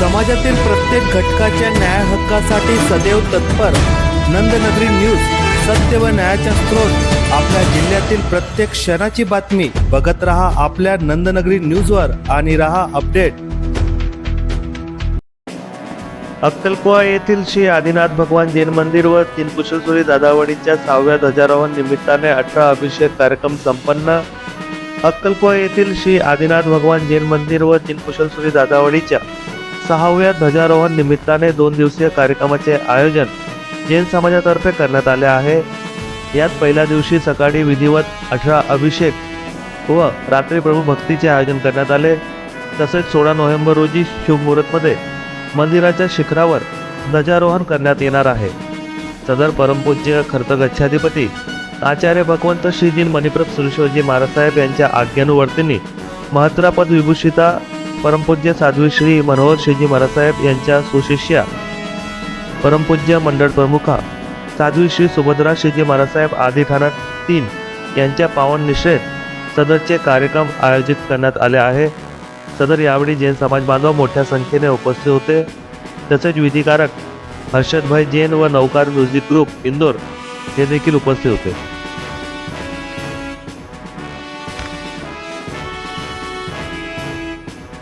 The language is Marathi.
समाजातील प्रत्येक घटकाच्या न्याय हक्कासाठी सदैव तत्पर. नंदनगरी न्यूज सत्य व न्यायाचा स्रोत. आपल्या जिल्ह्यातील प्रत्येक क्षणाची बातमी. बघत रहा आपल्या नंदनगरी न्यूजवर आणि रहा अपडेट. अक्कलकुवा येथील श्री आदिनाथ भगवान जैन मंदिर व तीनकुशलसुरी दादावडीच्या सहाव्या ध्वजारोहण निमित्ताने अठरा अभिषेक कार्यक्रम संपन्न. अक्कलकुवा येथील श्री आदिनाथ भगवान जैन मंदिर व तीनकुशलसुरी दादावडीच्या सहाव्या ध्वजारोहण निमित्ताने दोन दिवसीय कार्यक्रमाचे आयोजन जैन समाजातर्फे करण्यात आले आहे. यात पहिल्या दिवशी सकाळी विधिवत अठरा अभिषेक व रात्री प्रभू भक्तीचे आयोजन करण्यात आले. तसेच सोळा नोव्हेंबर रोजी शिवमुहूर्तमध्ये मंदिराच्या शिखरावर ध्वजारोहण करण्यात येणार आहे. सदर परमपूज्य खर्त गच्छाधिपती आचार्य भगवंत श्रीजी मणिप्रभ सुरेश्वरजी महाराजसाहेब यांच्या आज्ञानुवर्तींनी महत्रापद विभूषिता परमपूज्य साध्वी श्री मनोहर श्रीजी महाराजसाहेब यांच्या सुशिष्या परमपूज्य मंडळ प्रमुखा साध्वी श्री सुभद्रा शिजी महाराजसाहेब आदी ठाणा तीन यांच्या पावन निश्रेत सदरचे कार्यक्रम आयोजित करण्यात आले आहे. सदर यावेळी जैन समाज बांधव मोठ्या संख्येने उपस्थित होते. तसेच विधिकारक हर्षदभाई जैन व नौकार म्युझिक ग्रुप इंदोर हे देखील उपस्थित होते.